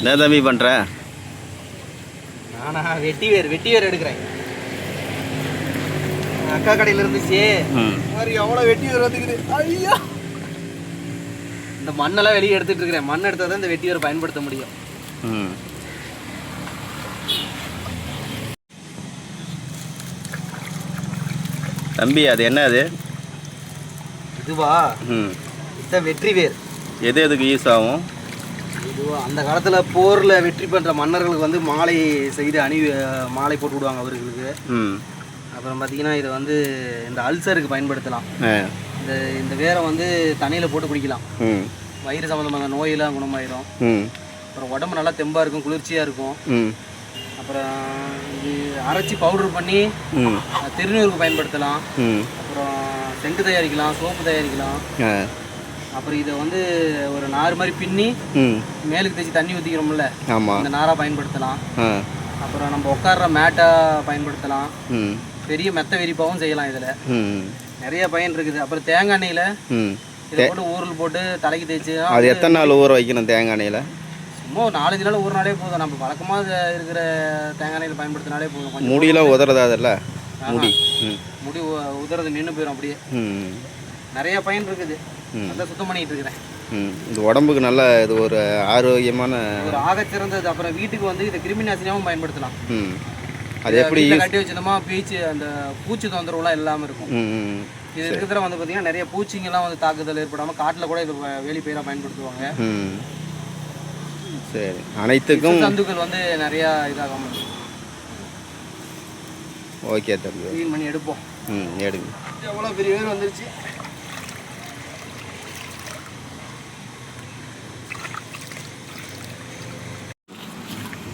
என்ன தம்பி பண்ணுற நானா வெட்டி வேர் வெட்டி வேர் எடுக்கிறேன் அக்கா கடையில் இருந்துச்சு. ம். மாதிரி எவ்வளோ வெட்டி வேர் வந்துக்குது. ஐயா. இந்த மண்ணெல்லாம் வெளியே எடுத்துட்டு இருக்கிறேன். மண் எடுத்தால் தான் இந்த வெட்டி வேர் பயன்படுத்த முடியும். ம். தம்பி அது என்ன அது? இதுவா? ம். இதுதான் வெற்றி வேர் எது எதுக்கு யூஸ் ஆகும்? அந்த காலத்தில் போரில் வெற்றி பெற்ற மன்னர்களுக்கு வந்து மாலை செய்து அணி மாலை போட்டு விடுவாங்க அவர்களுக்கு. அப்புறம் பார்த்தீங்கன்னா இதை வந்து இந்த அல்சருக்கு பயன்படுத்தலாம். இந்த இந்த வேரை வந்து தண்ணியில் போட்டு குடிக்கலாம். வயிறு சம்மந்தமான நோயெல்லாம் குணமாயிரும். ம். அப்புறம் உடம்பு நல்லா தெம்பாக இருக்கும் குளிர்ச்சியாக இருக்கும். அப்புறம் இது அரைச்சி பவுடர் பண்ணி திருநீருக்கு பயன்படுத்தலாம். அப்புறம் சென்ட் தயாரிக்கலாம் சோப்பு தயாரிக்கலாம். அப்புறம் இதை வந்து ஒரு நார் மாதிரி பின்னி மேலுக்கு தேய்ச்சி தண்ணி ஊற்றிக்கிறோம்ல இந்த நாராக பயன்படுத்தலாம். அப்புறம் நம்ம உட்கார்ற மேட்டாக பயன்படுத்தலாம். பெரிய மெத்த விரிப்பாகவும் செய்யலாம் இதில். ம் நிறைய பயன் இருக்குது. அப்புறம் தேங்காய் எண்ணெயில் ம். இதை போட்டு ஊறல் போட்டு தலைக்கு தேய்ச்சி அது எத்தனை நாள் ஊற வைக்கணும் தேங்காய் எண்ணெயில்? சும்மா ஒரு நாலஞ்சு நாள் ஒரு நாளே போதும். நம்ம வழக்கமாக இருக்கிற தேங்காய் எண்ணெயில் பயன்படுத்தினாலே போதும். கொஞ்சம் முடியெல்லாம் உதறதா அதில். முடி. முடி உதறது நின்று போயிடும் அப்படியே. ம். நிறைய பயன் இருக்குது. ம். அதான் சுத்தம் பண்ணிட்டு இருக்கிறேன். இது உடம்புக்கு நல்ல இது ஒரு ஆரோக்கியமான ஒரு ஆகச்சிறந்தது அப்புறம் வீட்டுக்கு வந்து இதை கிருமி நாசினியாகவும் பயன்படுத்தலாம். அது எப்படி கட்டி வச்சிருந்தோமா பீச்சு அந்த பூச்சி தொந்தரவுலாம் இல்லாமல் இருக்கும். இது இருக்கிறதுல வந்து பார்த்தீங்கன்னா நிறைய பூச்சிங்கெல்லாம் வந்து தாக்குதல் ஏற்படாமல் காட்டில் கூட இது வேலி பயிராக பயன்படுத்துவாங்க. சரி. அனைத்துக்கும் சந்துக்கள் வந்து நிறையா இதாகாமல் ஓகே தம்பி க்ளீன் பண்ணி எடுப்போம். ம் எடுங்க. எவ்வளோ பெரிய வேர் வந்துருச்சு ம் சொல்லுங்க இப்படி தான். ஆ, இது.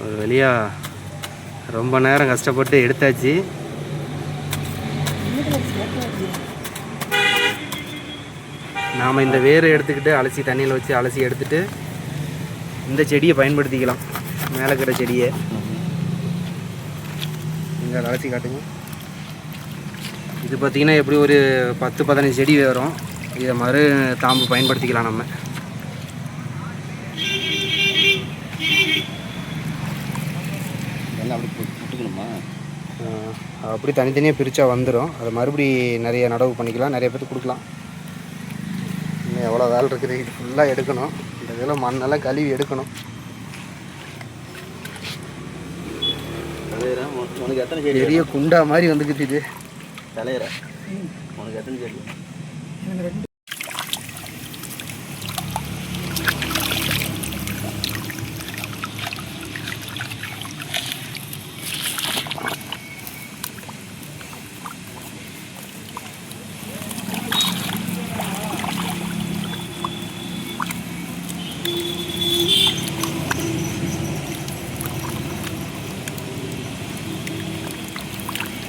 ஒரு வழியாக ரொம்ப நேரம் கஷ்டப்பட்டு எடுத்தாச்சு. நாம் இந்த வேரை எடுத்துக்கிட்டு அலசி தண்ணியில் வச்சு அலசி எடுத்துட்டு இந்த செடியை பயன்படுத்திக்கலாம். மேலே இருக்கிற செடியை. இங்கே அலசி காட்டுங்க. இது பார்த்திங்கன்னா எப்படி ஒரு பத்து பதினஞ்சு செடி வரும் இதை மறு தாம்பு பயன்படுத்திக்கலாம் நம்ம. எல்லாம் அப்படி அப்படி தனித்தனியாக பிரித்தா வந்துடும் அதை மறுபடி நிறைய நடவு பண்ணிக்கலாம். நிறைய பேருக்கு கொடுக்கலாம். எவ்வளோ வேலை இருக்குது இது ஃபுல்லாக எடுக்கணும். இந்த இதில் மண்ணெல்லாம் கழுவி எடுக்கணும். தலையிற உனக்கு எத்தனை செடி பெரிய குண்டா மாதிரி வந்துக்கிட்டு இது. தலையிற உனக்கு எத்தனை செடி?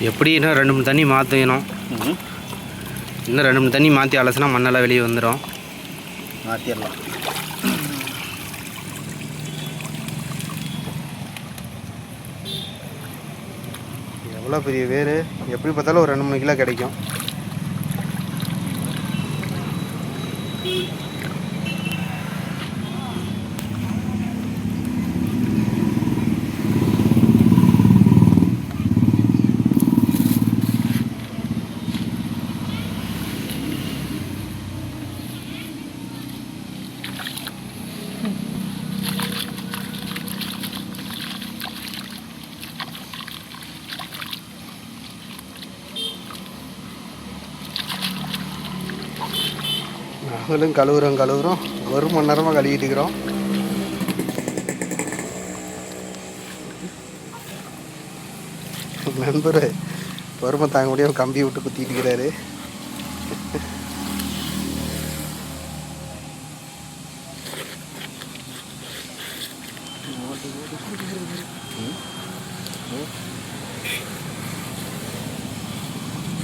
எப்படி இன்னும் ரெண்டு மூணு தண்ணி மாற்றணும் இன்னும் ரெண்டு மூணு தண்ணி மாற்றி அலசினா மண்ணெல்லாம் வெளியே வந்துடும் மாற்றிடலாம் எவ்வளோ பெரிய வேர்? எப்படி பார்த்தாலும் ஒரு ரெண்டு மூணு கிலோ கிடைக்கும். நாங்களும் கழுவுறோம் கழுவுறோம். ஒரு மணி நேரமாக கழுவிட்டு இருக்கிறோம். நண்பர் பொறுமை தாங்க முடியாம கம்பி விட்டு குத்திட்டு இருக்கிறாரு.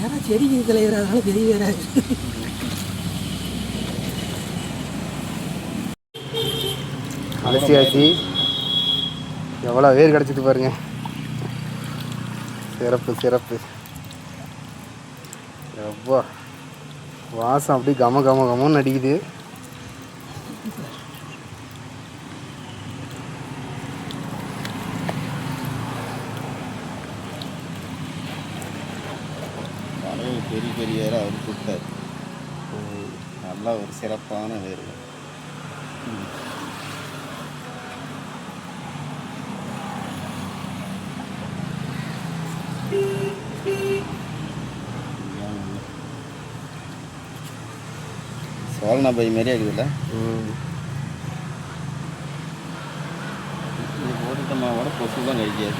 ஏன்னா செடிக்கு தலைவர் அதனால தெரிய வேறாது அலசியாச்சு எவ்வளோ வேர் கிடச்சிட்டு பாருங்க. சிறப்பு சிறப்பு. எப்பா வாசம் அப்படியே கம கம கமன்னு அடிக்குது. பெரிய பெரிய அவர் கொடுத்தாரு நல்லா ஒரு சிறப்பான வேறு சோழனா பை மாதிரியே இருக்குதுல்ல ம். இது போட்டுட்டோம்னா கூட கொசு தான் கழிக்காது.